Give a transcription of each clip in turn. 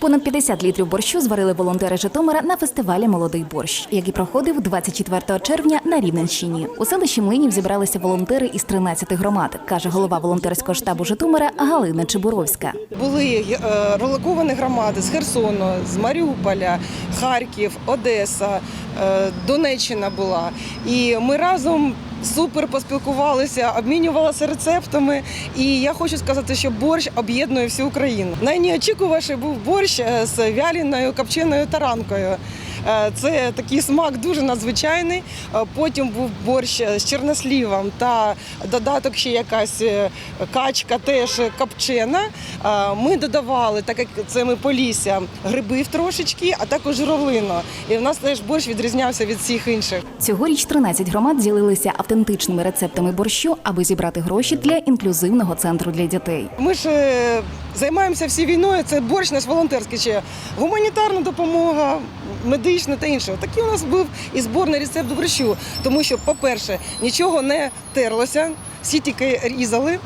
Понад 50 літрів борщу зварили волонтери Житомира на фестивалі Молодий борщ, який проходив 24 червня на Рівненщині. У селищі Млинів зібралися волонтери із 13 громад, каже голова волонтерського штабу Житомира Галина Чебуровська. Були е, релоковані громади з Херсону, з Маріуполя, Харків, Одеса, е, Донеччина була. І ми разом супер поспілкувалися, обмінювалися рецептами. І я хочу сказати, що борщ об'єднує всю Україну. Найнеочікуваніший був борщ е, з вяленою копченою таранкою. Е, Це такий смак дуже надзвичайний. Е, Потім був борщ з чорнослівом та додаток ще якась е, качка, теж копчена. Е, Ми додавали, так як це ми полісся, грибів трошечки, а також журавлину. І в нас теж борщ відрізнявся від всіх інших. Цьогоріч 13 громад ділилися автентичними рецептами борщу, аби зібрати гроші для інклюзивного центру для дітей. Ми ж займаємося всі війною. Це борщ наш волонтерський ще гуманітарна допомога, медична та інше. Такий у нас був і зборний рецепт борщу. Тому що, по-перше, нічого не терлося, всі тільки різали.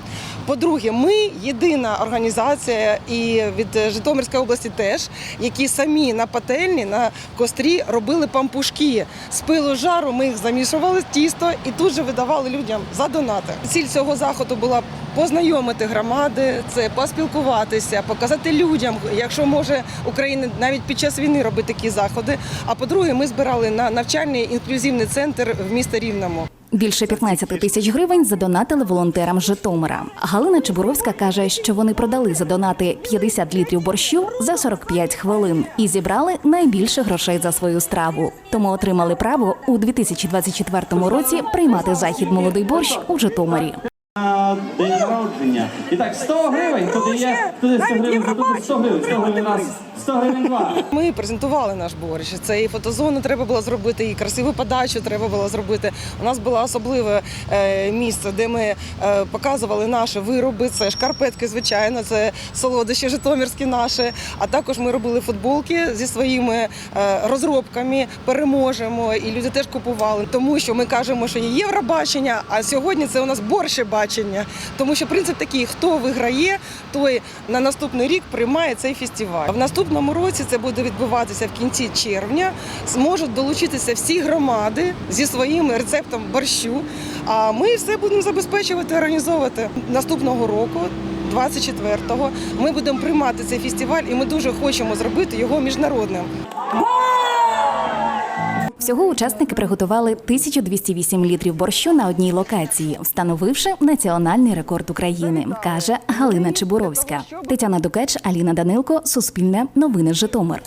По-друге, ми єдина організація і від Житомирської області теж, які самі на пательні, на кострі робили пампушки. З пилу жару ми їх замішували тісто і тут же видавали людям за донати. Ціль цього заходу була познайомити громади, це поспілкуватися, показати людям, якщо може Україна навіть під час війни робити такі заходи. А по-друге, ми збирали на навчальний інклюзивний центр в місті Рівному. Більше 15 тисяч гривень задонатили волонтерам Житомира. Галина Чебуровська каже, що вони продали за донати 50 літрів борщу за 45 хвилин і зібрали найбільше грошей за свою страву. Тому отримали право у 2024 році приймати захід молодий борщ у Житомирі. день народження. І так, 100 гривень, туди є, туди 100 гривень, туди 100 гривень, 100 гривень раз, 100 гривень два. Ми презентували наш борщ. Це і фотозону треба було зробити, і красиву подачу треба було зробити. У нас було особливе е, місце, де ми е, показували наші вироби. Це шкарпетки, звичайно, це солодощі житомирські наші. А також ми робили футболки зі своїми е, розробками. Переможемо, і люди теж купували. Тому що ми кажемо, що є Євробачення, а сьогодні це у нас борщебачення. Тому що принцип такий: хто виграє, той на наступний рік приймає цей фестиваль. В наступному році це буде відбуватися в кінці червня. Зможуть долучитися всі громади зі своїм рецептом борщу. А ми все будемо забезпечувати, організовувати наступного року. 24-го ми будемо приймати цей фестиваль, і ми дуже хочемо зробити його міжнародним. Всього учасники приготували 1208 літрів борщу на одній локації, встановивши національний рекорд України, каже Галина Чебуровська. Тетяна Дукеч, Аліна Данилко, Суспільне, Новини Житомир.